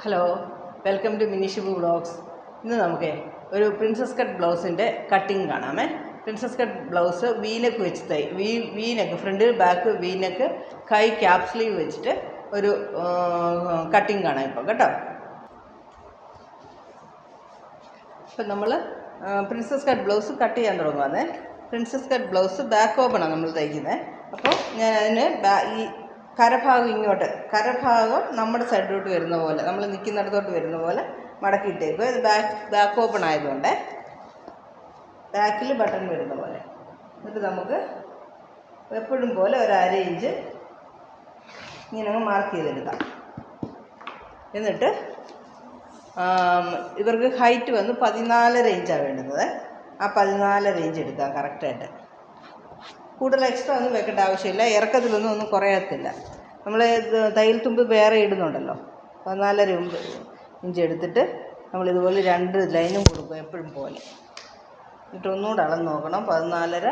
Hello welcome to Minishibu blogs ഇന്ന് നമുക്ക് ഒരു പ്രിൻസസ് കട്ട് ബ്ലൗസിന്റെ cutting കാണാമേ princess cut blouse V neck വെച്ച് തൈ വീ വീനക്ക് ഫ്രണ്ടിൽ ബാക്ക് വീനക്ക് കൈ ക്യാപ് സ്ലീവ് വെച്ചിട്ട് ഒരു കട്ടിങ് കാണാം ഇപ്പോൾ കേട്ടോ? ഇപ്പം നമ്മൾ പ്രിൻസസ് കട്ട് ബ്ലൗസ് കട്ട് ചെയ്യാൻ തുടങ്ങുവാന്നേ പ്രിൻസസ് കട്ട് ബ്ലൗസ് ബാക്ക് ഓപ്പണാണ് നമ്മൾ തയ്ക്കുന്നത് അപ്പോൾ ഞാൻ അതിന് ഈ കരഭാഗം ഇങ്ങോട്ട്. കരഭാഗം നമ്മുടെ സൈഡിലോട്ട് വരുന്ന പോലെ. നമ്മൾ നിൽക്കുന്നിടത്തോട്ട് വരുന്ന പോലെ മടക്കിയിട്ടേക്കും ഇത് ബാക്ക് ബാക്ക് ഓപ്പൺ ആയതുകൊണ്ട് ബാക്കിൽ ബട്ടൺ വരുന്ന പോലെ. എന്നിട്ട് നമുക്ക് എപ്പോഴും പോലെ ഒരു അര ഇഞ്ച് ഇങ്ങനെ മാർക്ക് ചെയ്തെടുക്കാം. എന്നിട്ട് ഇവർക്ക് ഹൈറ്റ് വന്ന് പതിനാലര ഇഞ്ചാണ് വേണ്ടുന്നത്. ആ പതിനാലര ഇഞ്ച് എടുക്കാം കറക്റ്റായിട്ട് കൂടുതൽ എക്സ്ട്രാ ഒന്നും വെക്കേണ്ട ആവശ്യമില്ല. ഇറക്കത്തിലൊന്നും ഒന്നും കുറയത്തില്ല. നമ്മൾ തയ്യൽ തുമ്പ് വേറെ ഇടുന്നുണ്ടല്ലോ. പതിനാലര ഇഞ്ച് എടുത്തിട്ട് നമ്മൾ ഇതുപോലെ രണ്ട് ലൈനും കൊടുക്കും എപ്പോഴും പോലെ. എന്നിട്ട് ഒന്നുകൂടെ അളന്ന് നോക്കണം. പതിനാലര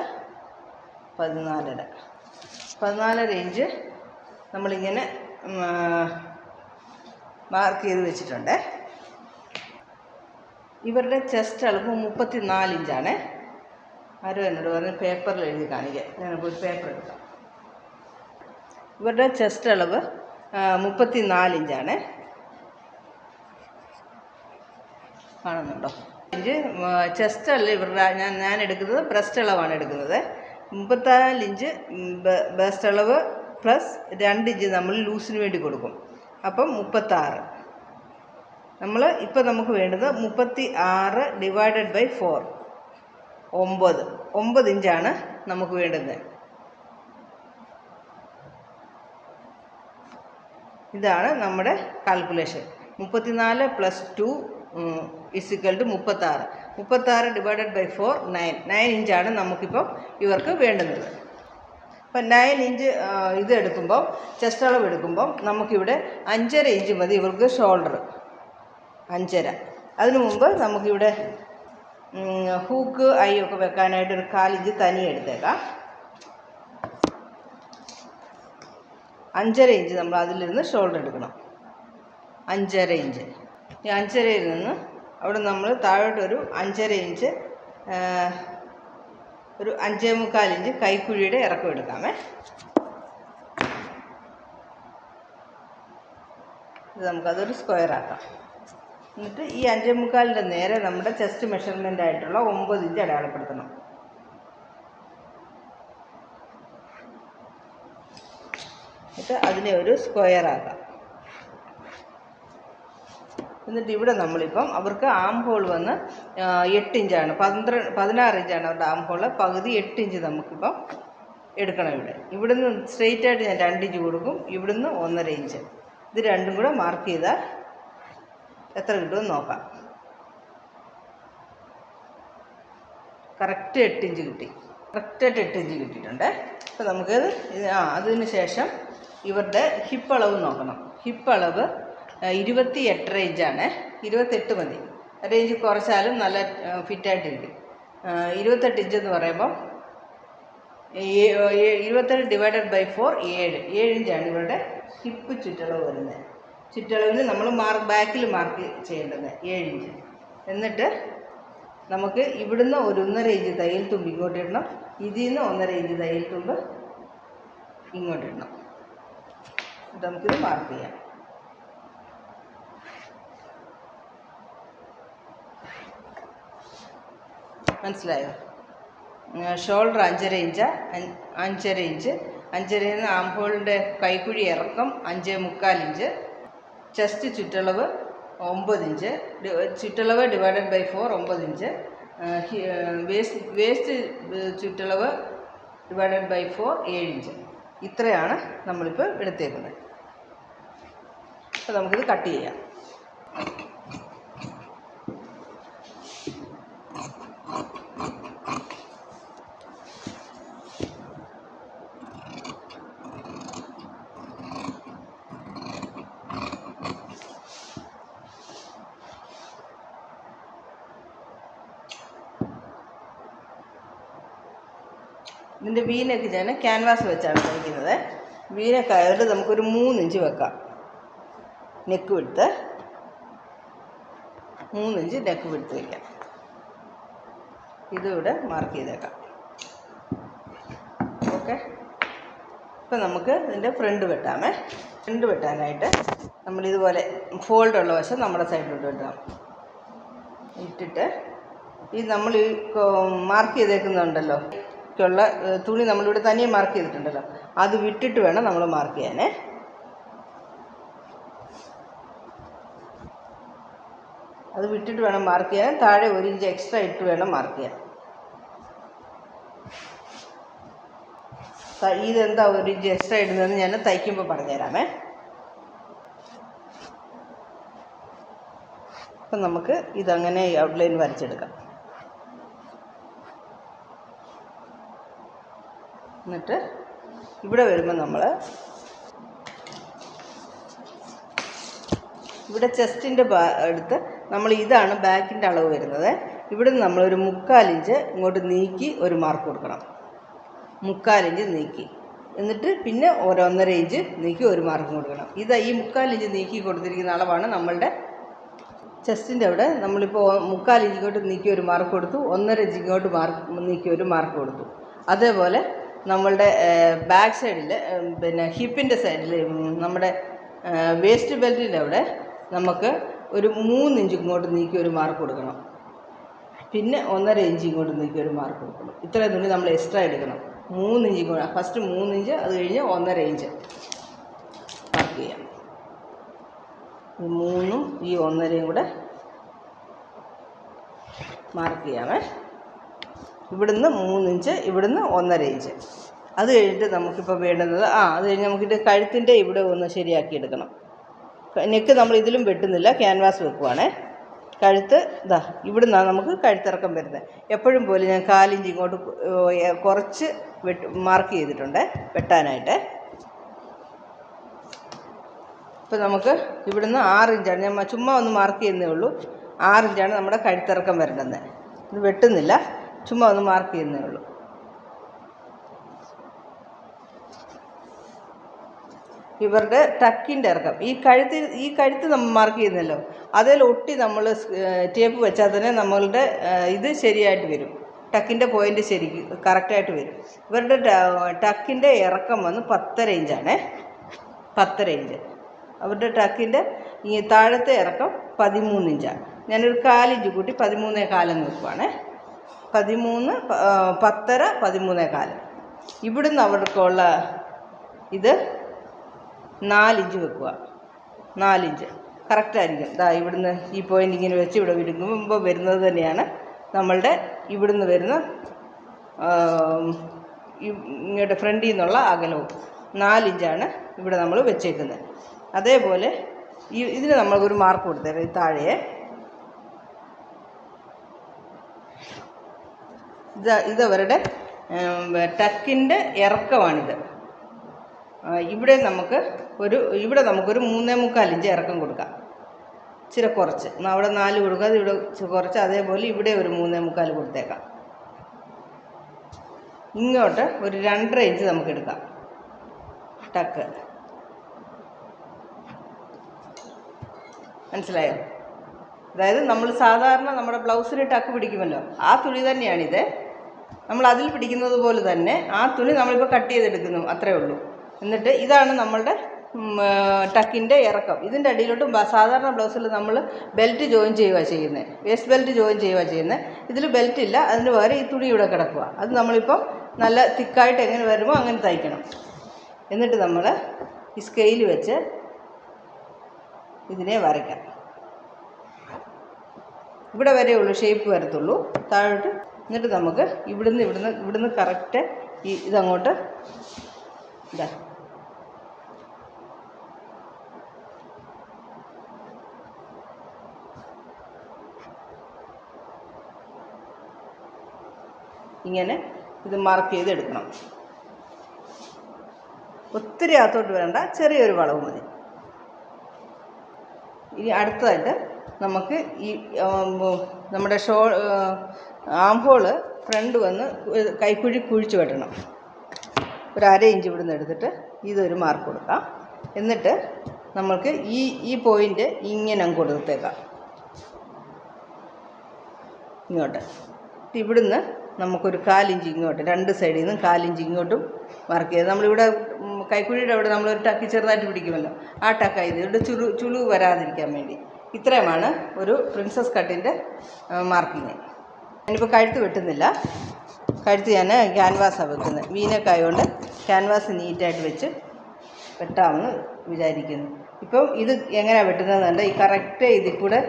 പതിനാലര. പതിനാലര ഇഞ്ച് നമ്മളിങ്ങനെ മാർക്ക് ചെയ്ത് വെച്ചിട്ടുണ്ട്. ഇവരുടെ ചെസ്റ്റ് അളവ് മുപ്പത്തി നാല് ഇഞ്ചാണ്. ആരോ എന്നോട് പറഞ്ഞ് പേപ്പറിൽ എഴുതി കാണിക്കാൻ ഞാൻ ഒരു പേപ്പർ എടുക്കാം. ഇവരുടെ ചെസ്റ്റ് അളവ് മുപ്പത്തി നാല് ഇഞ്ചാണ്. കാണുന്നുണ്ടോ? ഇഞ്ച് ചെസ്റ്റ് അല്ല ഇവരുടെ ഞാൻ ഞാൻ എടുക്കുന്നത് ബ്രസ്റ്റ് അളവാണ് എടുക്കുന്നത്. മുപ്പത്തിനാല് ഇഞ്ച് ബ്രസ്റ്റ് അളവ് പ്ലസ് രണ്ട് ഇഞ്ച് നമ്മൾ ലൂസിന് വേണ്ടി കൊടുക്കും. അപ്പം മുപ്പത്താറ്. നമ്മൾ ഇപ്പോൾ നമുക്ക് വേണ്ടത് മുപ്പത്തി ആറ് ഡിവൈഡഡ് ബൈ ഫോർ. ഒമ്പത്. ഒമ്പത് ഇഞ്ചാണ് നമുക്ക് വേണ്ടുന്നത് ഇതാണ് നമ്മുടെ കാൽക്കുലേഷൻ മുപ്പത്തിനാല് പ്ലസ് ടു ഇസിക്കൽ ടു മുപ്പത്താറ്. മുപ്പത്താറ് divided by four nine nine ഇഞ്ചാണ് നമുക്കിപ്പം ഇവർക്ക് വേണ്ടുന്നത്. അപ്പം നയൻ ഇഞ്ച് ഇത് എടുക്കുമ്പം ചെസ്റ്റ് അളവ് എടുക്കുമ്പം നമുക്കിവിടെ അഞ്ചര ഇഞ്ച് മതി ഇവർക്ക് ഷോൾഡർ അഞ്ചര. അതിനു മുമ്പ് നമുക്കിവിടെ ഹൂക്ക് ഐ ഒക്കെ വെക്കാനായിട്ട് ഒരു കാലിഞ്ച് തനി എടുത്തേക്കാം. അഞ്ചര ഇഞ്ച് നമ്മൾ അതിൽ നിന്ന് ഷോൾഡർ എടുക്കണം. അഞ്ചര ഇഞ്ച്. ഈ അഞ്ചരയിൽ നിന്ന് അവിടെ നമ്മൾ താഴോട്ടൊരു അഞ്ചര ഇഞ്ച് ഒരു അഞ്ചേ മുക്കാൽ ഇഞ്ച് കൈക്കുഴിയുടെ ഇറക്കം എടുക്കാമേ. ഇത് നമുക്കതൊരു സ്ക്വയർ ആക്കാം. എന്നിട്ട് ഈ അഞ്ചേ മുക്കാലിന്റെ നേരെ നമ്മുടെ ചെസ്റ്റ് മെഷർമെന്റ് ആയിട്ടുള്ള ഒമ്പത് ഇഞ്ച് അടയാളപ്പെടുത്തണം. എന്നിട്ട് അതിനെ ഒരു സ്ക്വയർ ആക്കാം. എന്നിട്ട് ഇവിടെ നമ്മളിപ്പം അവർക്ക് ആം ഹോൾ വന്ന് എട്ടിഞ്ചാണ് പന്ത്രണ്ട് പതിനാറ് ഇഞ്ചാണ് അവരുടെ ആം ഹോൾ പകുതി എട്ട് ഇഞ്ച് നമുക്കിപ്പം എടുക്കണം ഇവിടെ. ഇവിടുന്ന് സ്ട്രെയിറ്റ് ആയിട്ട് ഞാൻ രണ്ട് ഇഞ്ച് കൊടുക്കും. ഇവിടുന്ന് ഒന്നര ഇഞ്ച്. ഇത് രണ്ടും കൂടെ മാർക്ക് ചെയ്താൽ എത്ര കിട്ടുമെന്ന് നോക്കാം. കറക്റ്റ് എട്ട് ഇഞ്ച് കിട്ടി. കറക്റ്റായിട്ട് എട്ട് ഇഞ്ച് കിട്ടിയിട്ടുണ്ട്. അപ്പോൾ നമുക്കത് ഇത് ആ അതിന് ശേഷം ഇവരുടെ ഹിപ്പ് അളവ് നോക്കണം. ഹിപ്പ് അളവ് ഇരുപത്തി എട്ടര ഇഞ്ചാണ് ഇരുപത്തെട്ട് മതി. റേഞ്ച് കുറച്ചാലും നല്ല ഫിറ്റായിട്ട് കിട്ടി ഇരുപത്തെട്ട് ഇഞ്ച് എന്ന് ഏ- ഇരുപത്തെട്ട് ഡിവൈഡഡ് ബൈ ഫോർ ഏഴ്. ഏഴ് ഇഞ്ചാണ് ഇവരുടെ ഹിപ്പ് ചുറ്റളവ് വരുന്നത്. ചുറ്റളവിന് നമ്മൾ മാർക്ക് ബാക്കിൽ മാർക്ക് ചെയ്യേണ്ടത് ഏഴ് ഇഞ്ച്. എന്നിട്ട് നമുക്ക് ഇവിടുന്ന് ഒരു ഒന്നര ഇഞ്ച് തയ്യൽ തുമ്പ് ഇങ്ങോട്ട് ഇടണം. ഇതിൽ നിന്ന് ഒന്നര ഇഞ്ച് തയ്യൽ തുമ്പ് ഇങ്ങോട്ട് ഇടണം. എന്നിട്ട് നമുക്കിത് മാർക്ക് ചെയ്യാം. മനസ്സിലായോ? ഷോൾഡർ അഞ്ചര ഇഞ്ച് അഞ്ച് അഞ്ചര ഇഞ്ച്. അഞ്ചരയിൽ നിന്ന് ആംഹോളിന്റെ കൈക്കുഴി ഇറക്കം അഞ്ച് മുക്കാൽ ഇഞ്ച്. ചെസ്റ്റ് ചുറ്റളവ് ഒമ്പത് ഇഞ്ച് ചുറ്റളവ് ഡിവൈഡഡ് ബൈ ഫോർ ഒമ്പത് ഇഞ്ച് വേസ്റ്റ് വേസ്റ്റ് ചുറ്റളവ് ഡിവൈഡഡ് ബൈ ഫോർ ഏഴ് ഇഞ്ച്. ഇത്രയാണ് നമ്മളിപ്പോൾ എടുത്തേക്കുന്നത്. അപ്പോൾ നമുക്കിത് കട്ട് ചെയ്യാം. വീനൊക്കെ ഞാൻ ക്യാൻവാസ് വെച്ചാണ് തയ്ക്കുന്നത്. വീനൊക്കെ ആയതുകൊണ്ട് നമുക്കൊരു മൂന്നിഞ്ച് വെക്കാം. നെക്ക് വിടുത്ത് മൂന്നിഞ്ച് നെക്ക് വിടുത്ത് വയ്ക്കാം ഇതിവിടെ മാർക്ക് ചെയ്തേക്കാം. ഓക്കെ ഇപ്പം നമുക്ക് ഇതിന്റെ ഫ്രണ്ട് വെട്ടാമേ. ഫ്രണ്ട് വെട്ടാനായിട്ട് നമ്മൾ ഇതുപോലെ ഫോൾഡ് ഉള്ള വശം നമ്മുടെ സൈഡിലോട്ട് വെട്ടാം. ഇട്ടിട്ട് ഈ നമ്മൾ ഈ മാർക്ക് ചെയ്തേക്കുന്നുണ്ടല്ലോ ക്കുള്ള തുണി നമ്മളിവിടെ തനിയെ മാർക്ക് ചെയ്തിട്ടുണ്ടല്ലോ. അത് വിട്ടിട്ട് വേണം നമ്മൾ മാർക്ക് ചെയ്യാനേ. അത് വിട്ടിട്ട് വേണം മാർക്ക് ചെയ്യാൻ. താഴെ ഒരു ഇഞ്ച് എക്സ്ട്രാ ഇട്ട് വേണം മാർക്ക് ചെയ്യാൻ. ഇതെന്താ ഒരു ഇഞ്ച് എക്സ്ട്രാ ഇടുന്നതെന്ന് ഞാൻ തയ്ക്കുമ്പോൾ പറഞ്ഞുതരാമേ. അപ്പം നമുക്ക് ഇതങ്ങനെ ഔട്ട്ലൈൻ വരച്ചെടുക്കാം. എന്നിട്ട് ഇവിടെ വരുമ്പോൾ നമ്മൾ ഇവിടെ ചെസ്റ്റിന്റെ അടുത്ത് നമ്മൾ ഇതാണ് ബാക്കിന്റെ അളവ് വരുന്നത്. ഇവിടെ നിന്ന് നമ്മളൊരു മുക്കാലിഞ്ച് ഇങ്ങോട്ട് നീക്കി ഒരു മാർക്ക് കൊടുക്കണം. മുക്കാലിഞ്ച് നീക്കി. എന്നിട്ട് പിന്നെ ഒരു ഒന്നര ഇഞ്ച് നീക്കി ഒരു മാർക്ക് കൊടുക്കണം. ഇത് ഈ മുക്കാലിഞ്ച് നീക്കി കൊടുത്തിരിക്കുന്ന അളവാണ് നമ്മളുടെ ചെസ്റ്റിന്റെ അവിടെ. നമ്മളിപ്പോൾ ഇങ്ങോട്ട് നീക്കി ഒരു മാർക്ക് കൊടുത്തു. ഒന്നര ഇഞ്ചിങ്ങോട്ട് മാർക്ക് നീക്കി ഒരു മാർക്ക് കൊടുത്തു. അതേപോലെ നമ്മളുടെ ബാക്ക് സൈഡിൽ പിന്നെ ഹിപ്പിന്റെ സൈഡിൽ നമ്മുടെ വേസ്റ്റ് ബെൽറ്റിന്റെ അവിടെ നമുക്ക് ഒരു മൂന്നിഞ്ച് ഇങ്ങോട്ട് നീക്കി ഒരു മാർക്ക് കൊടുക്കണം. പിന്നെ ഒന്നര ഇഞ്ച് ഇങ്ങോട്ട് നീക്കി ഒരു മാർക്ക് കൊടുക്കണം. ഇത്രയും തുണി നമ്മൾ എക്സ്ട്രാ എടുക്കണം. മൂന്നിഞ്ച് ഇങ്ങോട്ട് ഫസ്റ്റ് മൂന്നിഞ്ച് അത് കഴിഞ്ഞ് ഒന്നര ഇഞ്ച് മാർക്ക് ചെയ്യാം. ഈ മൂന്നും ഈ ഒന്നരയും കൂടെ മാർക്ക് ചെയ്യാമേ. ഇവിടുന്ന് മൂന്നിഞ്ച് ഇവിടുന്ന് ഒന്നര ഇഞ്ച്. അത് കഴിഞ്ഞിട്ട് നമുക്കിപ്പോൾ വേണ്ടുന്നത് ആ അത് കഴിഞ്ഞ് നമുക്കിട്ട് കഴുത്തിന്റെ ഇവിടെ ഒന്ന് ശരിയാക്കി എടുക്കണം. നെക്ക് നമ്മൾ ഇതിലും വെട്ടുന്നില്ല ക്യാൻവാസ് വെക്കുവാണേ. കഴുത്ത് ഇതാ ഇവിടുന്നാണ് നമുക്ക് കഴുത്തിറക്കം വരുന്നത്. എപ്പോഴും പോലെ ഞാൻ കാലിഞ്ച് ഇങ്ങോട്ട് കുറച്ച് വെട്ട് മാർക്ക് ചെയ്തിട്ടുണ്ട് വെട്ടാനായിട്ട്. ഇപ്പം നമുക്ക് ഇവിടുന്ന് ആറിഞ്ചാണ് ഞാൻ ചുമ്മാ ഒന്ന് മാർക്ക് ചെയ്യുന്നേ ഉള്ളൂ. ആറിഞ്ചാണ് നമ്മുടെ കഴുത്തിറക്കം വരേണ്ടത് ഇത് വെട്ടുന്നില്ല. ചുമ്മാ ഒന്ന് മാർക്ക് ചെയ്യുന്നേ ഉള്ളൂ. ഇവരുടെ ടക്കിന്റെ ഇറക്കം. ഈ കഴുത്ത് ഈ കഴുത്ത് നമ്മൾ മാർക്ക് ചെയ്യുന്നല്ലോ. അതിൽ ഒട്ടി നമ്മൾ ടേപ്പ് വെച്ചാൽ തന്നെ നമ്മളുടെ ഇത് ശരിയായിട്ട് വരും. ടക്കിന്റെ പോയിന്റ് ശരി കറക്റ്റായിട്ട് വരും. ഇവരുടെ ടക്കിന്റെ ഇറക്കം വന്ന് പത്ത് റേഞ്ചാണ് പത്ത് റേഞ്ച് അവരുടെ ടക്കിന്റെ ഈ താഴത്തെ ഇറക്കം പതിമൂന്ന് ഇഞ്ചാണ് ഞാനൊരു കാലിഞ്ച് കൂട്ടി പതിമൂന്നേ കാലം വെക്കുവാണേ പതിമൂന്ന് പത്തര പതിമൂന്നേ കാലം. ഇവിടുന്ന് അവർക്കുള്ള ഇത് നാലിഞ്ച് വെക്കുക. നാലിഞ്ച്. കറക്റ്റായിരിക്കും ഇതാ ഇവിടുന്ന് ഈ പോയിന്റ് ഇങ്ങനെ വെച്ച് ഇവിടെ വിടുമ്പോൾ വരുന്നത് തന്നെയാണ് നമ്മളുടെ ഇവിടുന്ന് വരുന്ന ഇങ്ങോട്ട് ഫ്രണ്ടിൽ നിന്നുള്ള അകലവും. നാലിഞ്ചാണ് ഇവിടെ നമ്മൾ വെച്ചേക്കുന്നത്. അതേപോലെ ഈ ഇതിന് നമ്മൾക്കൊരു മാർക്ക് കൊടുത്തേക്കാം. ഈ താഴെ ഇത് ഇതവരുടെ ടക്കിന്റെ ഇറക്കമാണിത്. ഇവിടെ നമുക്ക് ഒരു ഇവിടെ നമുക്കൊരു മൂന്നേ മുക്കാൽ ഇഞ്ച് ഇറക്കം കൊടുക്കാം. ഇച്ചിരി കുറച്ച്. അവിടെ നാല് കൊടുക്കാതെ ഇവിടെ കുറച്ച് അതേപോലെ ഇവിടെ ഒരു മൂന്നേ മുക്കാൽ കൊടുത്തേക്കാം. ഇങ്ങോട്ട് ഒരു രണ്ടര ഇഞ്ച് നമുക്ക് എടുക്കാം. ടക്ക്. മനസ്സിലായോ? അതായത് നമ്മൾ സാധാരണ നമ്മുടെ ബ്ലൗസിന് ടക്ക് പിടിക്കുമല്ലോ. ആ തുണി തന്നെയാണിത്. നമ്മൾ അതിൽ പിടിക്കുന്നത് പോലെ തന്നെ ആ തുണി നമ്മളിപ്പോൾ കട്ട് ചെയ്തെടുക്കുന്നു അത്രേ ഉള്ളൂ. എന്നിട്ട് ഇതാണ് നമ്മളുടെ ടക്കിന്റെ ഇറക്കം. ഇതിന്റെ അടിയിലോട്ടും സാധാരണ ബ്ലൗസിൽ നമ്മൾ ബെൽറ്റ് ജോയിൻ ചെയ്യുക ചെയ്യുന്നത് വേസ്റ്റ് ബെൽറ്റ് ജോയിൻ ചെയ്യുക ചെയ്യുന്നത് ഇതിൽ ബെൽറ്റ് ഇല്ല അതിന് പകരം ഈ തുണി ഇവിടെ കിടക്കുക അത് നമ്മളിപ്പം നല്ല തിക്കായിട്ട് എങ്ങനെ വരുമോ അങ്ങനെ തയ്ക്കണം. എന്നിട്ട് നമ്മൾ ഈ സ്കെയിൽ വെച്ച് ഇതിനെ വരയ്ക്കാം. ഇവിടെ വരെയുള്ളൂ ഷേപ്പ് വരത്തുള്ളൂ. താഴോട്ട് എന്നിട്ട് നമുക്ക് ഇവിടുന്ന് ഇവിടുന്ന് ഇവിടുന്ന് കറക്റ്റ് ഈ ഇതങ്ങോട്ട് ഇതാ. ഇങ്ങനെ ഇത് മാർക്ക് ചെയ്തെടുക്കണം ഒത്തിരി അകത്തോട്ട് വരേണ്ട ചെറിയൊരു വളവ് മതി. ഇനി അടുത്തതായിട്ട് നമുക്ക് ഈ നമ്മുടെ ഷോ ആംഹോൾ ഫ്രണ്ട് വന്ന് കൈക്കുഴി കുഴിച്ചു വെട്ടണം. ഒരു അര ഇഞ്ച് ഇവിടുന്ന് എടുത്തിട്ട് ഇതൊരു മാർക്ക് കൊടുക്കാം. എന്നിട്ട് നമ്മൾക്ക് ഈ ഈ പോയിന്റ് ഇങ്ങനെ കൊടുത്തേക്കാം. ഇങ്ങോട്ട്. ഇവിടുന്ന് നമുക്കൊരു കാലിഞ്ച് ഇങ്ങോട്ട് രണ്ട് സൈഡിൽ നിന്നും കാലിഞ്ച് ഇങ്ങോട്ടും മാർക്ക് ചെയ്ത് നമ്മളിവിടെ കൈക്കുഴിയുടെ അവിടെ നമ്മളൊരു ടക്ക് ചെറുതായിട്ട് പിടിക്കുമല്ലോ. ആ ടക്ക ഇത് ഇവിടെ ചുളു ചുളു വരാതിരിക്കാൻ വേണ്ടി. ഇത്രയുമാണ് ഒരു പ്രിൻസസ് കട്ടിന്റെ മാർക്കിങ് ഞാനിപ്പോൾ കഴുത്ത് വെട്ടുന്നില്ല. കഴുത്ത് ഞാൻ ക്യാൻവാസാണ് വെക്കുന്നത് വീനൊക്കെ ആയതുകൊണ്ട് ക്യാൻവാസ് നീറ്റായിട്ട് വെച്ച് വെട്ടാമെന്ന് വിചാരിക്കുന്നു. ഇപ്പം ഇത് എങ്ങനെയാണ് വെട്ടുന്നതെന്നുണ്ട് ഈ കറക്റ്റ് ഇതിൽ കൂടെ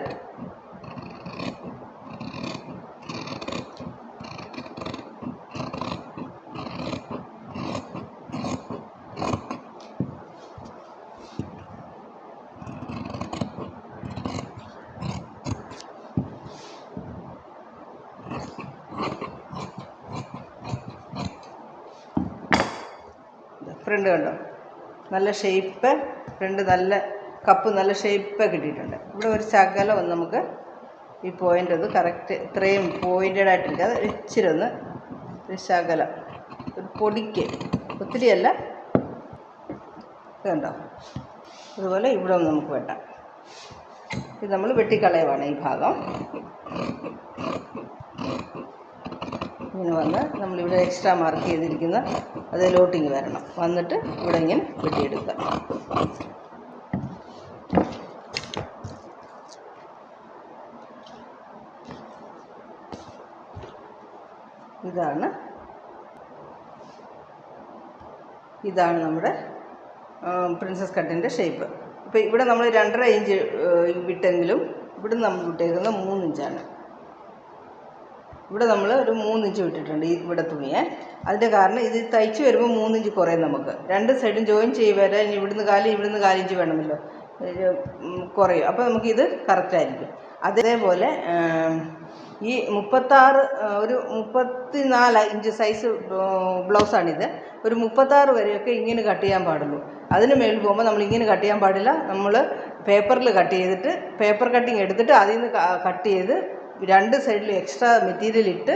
ഫ്രണ്ട് കണ്ടോ നല്ല ഷേപ്പ് രണ്ട് നല്ല കപ്പ് നല്ല ഷേപ്പ് കിട്ടിയിട്ടുണ്ട്. ഇവിടെ ഒരു ശകലം ഒന്ന് നമുക്ക് ഈ പോയിന്റ് ഒന്ന് കറക്റ്റ് ഇത്രയും പോയിന്റഡ് ആയിട്ടില്ല അത് ഇച്ചിരി ഒന്ന് ഒരു ശകലം. ഒരു പൊടിക്ക്. ഒത്തിരിയല്ല ഇത് കണ്ടോ? അതുപോലെ ഇവിടെ ഒന്ന് നമുക്ക് വെട്ടാം. ഇത് നമ്മൾ വെട്ടിക്കളയുവാണ് ഈ ഭാഗം. ഇങ്ങനെ വന്ന് നമ്മളിവിടെ എക്സ്ട്രാ മാർക്ക് ചെയ്തിരിക്കുന്ന അതിലോട്ടിങ് വരണം. വന്നിട്ട് ഇവിടെ ഇങ്ങനെ വെട്ടിയെടുക്കുക. ഇതാണ്. ഇതാണ് നമ്മുടെ പ്രിൻസസ് കട്ടിന്റെ ഷേപ്പ് അപ്പോൾ ഇവിടെ നമ്മൾ രണ്ടര ഇഞ്ച് വിട്ടെങ്കിലും ഇവിടെ നമ്മൾ വിട്ടേക്കുന്നത് മൂന്ന് ഇഞ്ചാണ് ഇവിടെ നമ്മൾ ഒരു മൂന്നിഞ്ച് വിട്ടിട്ടുണ്ട് ഈ ഇവിടെ തുണിയെ. അതിന്റെ കാരണം ഇത് തയ്ച്ച് വരുമ്പോൾ മൂന്നിഞ്ച് കുറയും നമുക്ക്. രണ്ട് സൈഡും ജോയിൻ ചെയ്ത് വരാൻ ഇനി ഇവിടുന്ന് കാൽ ഇവിടുന്ന് കാലിഞ്ച് വേണമല്ലോ. കുറയും. അപ്പോൾ നമുക്കിത് കറക്റ്റായിരിക്കും അതേപോലെ ഈ മുപ്പത്താറ് ഒരു മുപ്പത്തി നാല് ഇഞ്ച് സൈസ് ബ്ലൗസാണിത് ഒരു മുപ്പത്താറ് വരെയൊക്കെ ഇങ്ങനെ കട്ട് ചെയ്യാൻ പാടുള്ളൂ. അതിന് മേളിൽ പോകുമ്പോൾ നമ്മൾ ഇങ്ങനെ കട്ട് ചെയ്യാൻ പാടില്ല. നമ്മൾ പേപ്പറിൽ കട്ട് ചെയ്തിട്ട് പേപ്പർ കട്ടിങ് എടുത്തിട്ട് അതിൽ നിന്ന് കട്ട് ചെയ്ത് രണ്ട് സൈഡിൽ എക്സ്ട്രാ മെറ്റീരിയൽ ഇട്ട്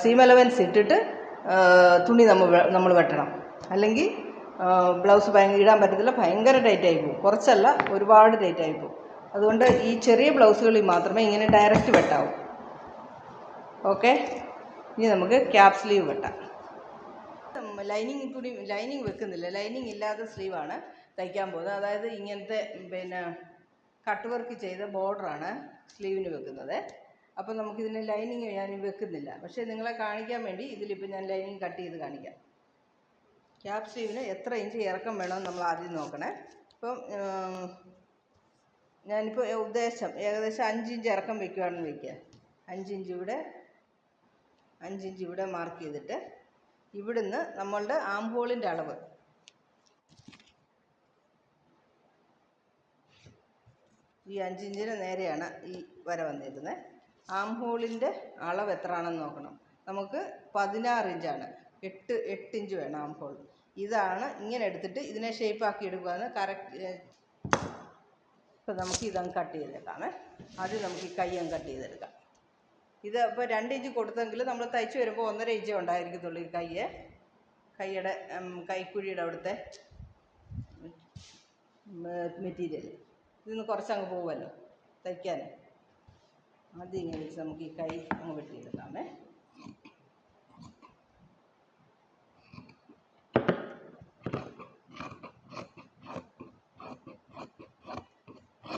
സീം അലവൻസ് ഇട്ടിട്ട് തുണി നമ്മൾ നമ്മൾ വെട്ടണം. അല്ലെങ്കിൽ ബ്ലൗസ് ഭയങ്കര ഇടാൻ പറ്റത്തില്ല ഭയങ്കര ടൈറ്റായി പോകും. കുറച്ചല്ല ഒരുപാട് ടൈറ്റായി പോകും. അതുകൊണ്ട് ഈ ചെറിയ ബ്ലൗസുകളിൽ മാത്രമേ ഇങ്ങനെ ഡയറക്റ്റ് വെട്ടാവൂ. ഓക്കെ ഇനി നമുക്ക് ക്യാപ് സ്ലീവ് വെട്ടാം. ലൈനിങ് തുണി ലൈനിങ് വെക്കുന്നില്ല. ലൈനിങ് ഇല്ലാത്ത സ്ലീവാണ് തയ്ക്കാൻ പോകുന്നത്. അതായത് ഇങ്ങനത്തെ പിന്നെ കട്ട് വർക്ക് ചെയ്ത ബോർഡറാണ് സ്ലീവിന് വെക്കുന്നത്. അപ്പോൾ നമുക്കിതിന് ലൈനിങ് ഞാൻ വെക്കുന്നില്ല. പക്ഷേ നിങ്ങളെ കാണിക്കാൻ വേണ്ടി ഇതിലിപ്പോൾ ഞാൻ ലൈനിങ് കട്ട് ചെയ്ത് കാണിക്കാം. ക്യാപ് സ്ലീവിന് എത്ര ഇഞ്ച് ഇറക്കം വേണമെന്ന് നമ്മൾ ആദ്യം നോക്കണേ. ഇപ്പം ഞാനിപ്പോൾ ഉദ്ദേശം ഏകദേശം അഞ്ച് ഇഞ്ച് ഇറക്കം വെക്കുകയാണെന്ന് വയ്ക്കുക അഞ്ച് ഇഞ്ച് ഇവിടെ അഞ്ച് ഇഞ്ച് ഇവിടെ മാർക്ക് ചെയ്തിട്ട് ഇവിടുന്ന് നമ്മളുടെ ആം ഹോളിന്റെ അളവ്. ഈ അഞ്ചിഞ്ചിന് നേരെയാണ് ഈ വര വന്നിരുന്നത് ആം ഹോളിന്റെ അളവ് എത്രയാണെന്ന് നോക്കണം. നമുക്ക് പതിനാറ് ഇഞ്ചാണ്. എട്ട് എട്ട് ഇഞ്ച് വേണം ആം ഹോൾ ഇതാണ് ഇങ്ങനെ എടുത്തിട്ട് ഇതിനെ ഷേപ്പ് ആക്കി എടുക്കുകയാണ് കറക്റ്റ് ഇപ്പം നമുക്ക് ഇതങ്ങ് കട്ട് ചെയ്തേക്കാമേ ആദ്യം നമുക്ക് ഈ കൈ അങ്ങ് കട്ട് ചെയ്തെടുക്കാം. ഇത് ഇപ്പോൾ രണ്ട് ഇഞ്ച് കൊടുത്തെങ്കിൽ നമ്മൾ തയ്ച്ച് വരുമ്പോൾ ഒന്നര ഇഞ്ച് ഉണ്ടായിരിക്കത്തുള്ളൂ ഈ കയ്യെ കൈയുടെ കൈക്കുഴിയുടെ അവിടുത്തെ മെറ്റീരിയൽ ഇതിന്ന് കുറച്ചങ്ങ് പോകുമല്ലോ തയ്ക്കാൻ. ആദ്യം ഇങ്ങനെ വെച്ച് നമുക്ക് ഈ കൈ അങ്ങ് വെട്ടിയെടുക്കാമേ.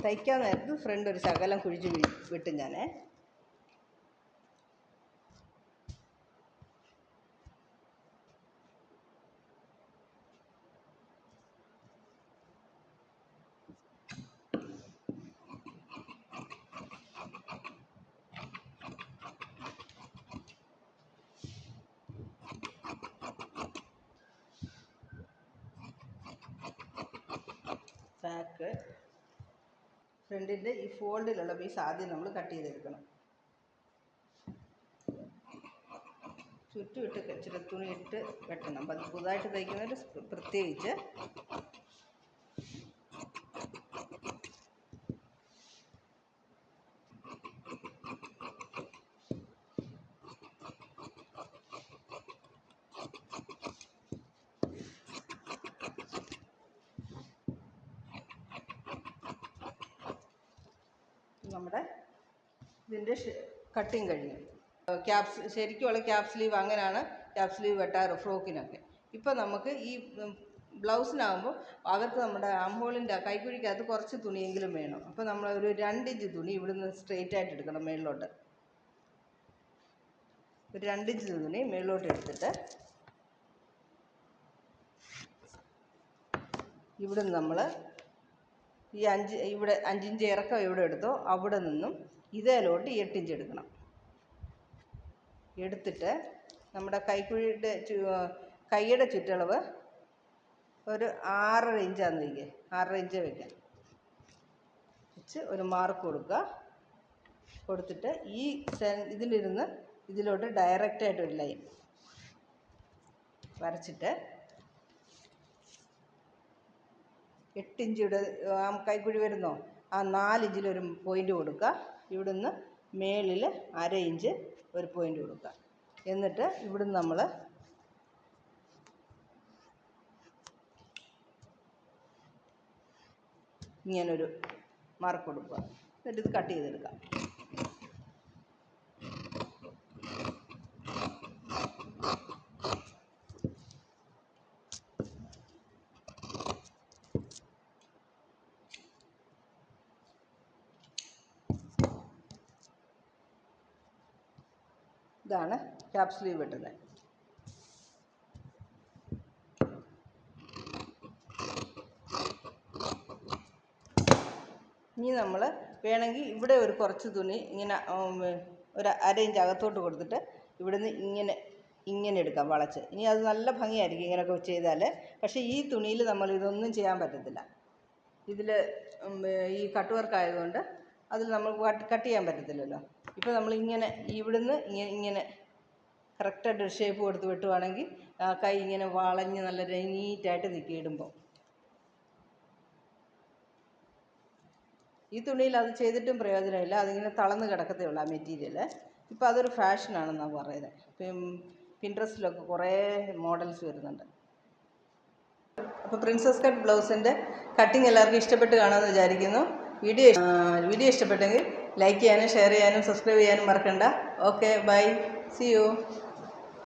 തയ്ക്കാൻ നേരത്ത് ഫ്രണ്ട് ഒരു ശകലം കുഴിച്ച് വിട്ടും ഞാനേ. ബാക്ക് ഫ്രണ്ടിന്റെ ഈ ഫോൾഡിലുള്ള പീസ് ആദ്യം നമ്മൾ കട്ട് ചെയ്തെടുക്കണം. ചുറ്റും ഇട്ട് ഇച്ചിരി തുണി ഇട്ട് വെട്ടണം. അപ്പം പുതുതായിട്ട് തയ്ക്കുന്നവർ പ്രത്യേകിച്ച് നമ്മുടെ ഇതിന്റെ കട്ടിങ് കഴിഞ്ഞു. ക്യാപ്സ് ശരിക്കുമുള്ള ക്യാപ് സ്ലീവ് അങ്ങനെയാണ് ക്യാപ് സ്ലീവ് വെട്ടാറ് ഫ്രോക്കിനൊക്കെ. ഇപ്പം നമുക്ക് ഈ ബ്ലൗസിനാകുമ്പോൾ അവർക്ക് നമ്മുടെ അമ്പോളിന്റെ കൈക്കുഴിക്കകത്ത് കുറച്ച് തുണിയെങ്കിലും വേണം. അപ്പോൾ നമ്മൾ ഒരു രണ്ടിഞ്ച് തുണി ഇവിടുന്ന് സ്ട്രെയിറ്റ് ആയിട്ട് എടുക്കണം മേളിലോട്ട്. ഒരു രണ്ടിഞ്ച് തുണി മേളിലോട്ട് എടുത്തിട്ട് ഇവിടുന്ന് നമ്മൾ ഈ അഞ്ച് ഇവിടെ അഞ്ചിഞ്ച് ഇറക്കം ഇവിടെ എടുത്തോ അവിടെ നിന്നും ഇതേലോട്ട് എട്ടിഞ്ച് എടുക്കണം. എടുത്തിട്ട് നമ്മുടെ കൈക്കുഴിയുടെ കൈയുടെ ചുറ്റളവ് ഒരു ആറര ഇഞ്ചാന്ന് വയ്ക്കുക ആറര ഇഞ്ച് വയ്ക്കാം വെച്ച് ഒരു മാർക്ക് കൊടുക്കുക. കൊടുത്തിട്ട് ഈ ഇതിലിരുന്ന് ഇതിലോട്ട് ഡയറക്റ്റായിട്ട് ഒരു ലൈൻ വരച്ചിട്ട് എട്ടിഞ്ചിയുടെ കൈക്കുഴി വരുന്നോ? ആ നാലിഞ്ചിലൊരു പോയിന്റ് കൊടുക്കുക. ഇവിടുന്ന് മേളിൽ അര ഇഞ്ച് ഒരു പോയിന്റ് കൊടുക്കുക. എന്നിട്ട് ഇവിടുന്ന് നമ്മൾ ഇങ്ങനൊരു മാർക്ക് കൊടുക്കുക. എന്നിട്ട് ഇത് കട്ട് ചെയ്തെടുക്കാം. ഇതാണ് ക്യാപ് സ്ലീവ് വെട്ടുന്നത് ഇനി നമ്മൾ വേണമെങ്കിൽ ഇവിടെ ഒരു കുറച്ച് തുണി ഇങ്ങനെ ഒരു അര ഇഞ്ച് അകത്തോട്ട് കൊടുത്തിട്ട് ഇവിടുന്ന് ഇങ്ങനെ ഇങ്ങനെ എടുക്കാം വളച്ച്. ഇനി അത് നല്ല ഭംഗിയായിരിക്കും ഇങ്ങനെയൊക്കെ ചെയ്താൽ പക്ഷേ ഈ തുണിയിൽ നമ്മൾ ഇതൊന്നും ചെയ്യാൻ പറ്റത്തില്ല. ഇതിൽ ഈ കട്ട് വർക്ക് ആയതുകൊണ്ട് അതിൽ നമ്മൾ കട്ട് ചെയ്യാൻ പറ്റത്തില്ലല്ലോ. ഇപ്പോൾ നമ്മൾ ഇങ്ങനെ ഇവിടുന്ന് ഇങ്ങനെ കറക്റ്റായിട്ട് ഒരു ഷേപ്പ് കൊടുത്ത് വെട്ടുവാണെങ്കിൽ ആ കൈ ഇങ്ങനെ വളഞ്ഞ് നല്ല നീറ്റായിട്ട് നിൽക്കും ഇടുമ്പോൾ ഈ തുണിയിൽ അത് ചെയ്തിട്ടും പ്രയോജനമില്ല. അതിങ്ങനെ തളർന്ന് കിടക്കത്തേ ഉള്ളൂ ആ മെറ്റീരിയൽ ഇപ്പോൾ അതൊരു ഫാഷനാണെന്നാണ് പറയുന്നത് പിൻട്രസ്റ്റിലൊക്കെ കുറേ മോഡൽസ് വരുന്നുണ്ട്. അപ്പോൾ പ്രിൻസസ് കട്ട് ബ്ലൗസിന്റെ കട്ടിങ് എല്ലാവർക്കും ഇഷ്ടപ്പെട്ട് കാണുമെന്ന് വിചാരിക്കുന്നു. വീഡിയോ വീഡിയോ ഇഷ്ടപ്പെട്ടെങ്കിൽ ലൈക്ക് ചെയ്യാനും ഷെയർ ചെയ്യാനും സബ്സ്ക്രൈബ് ചെയ്യാനും മറക്കണ്ട. Okay bye. C U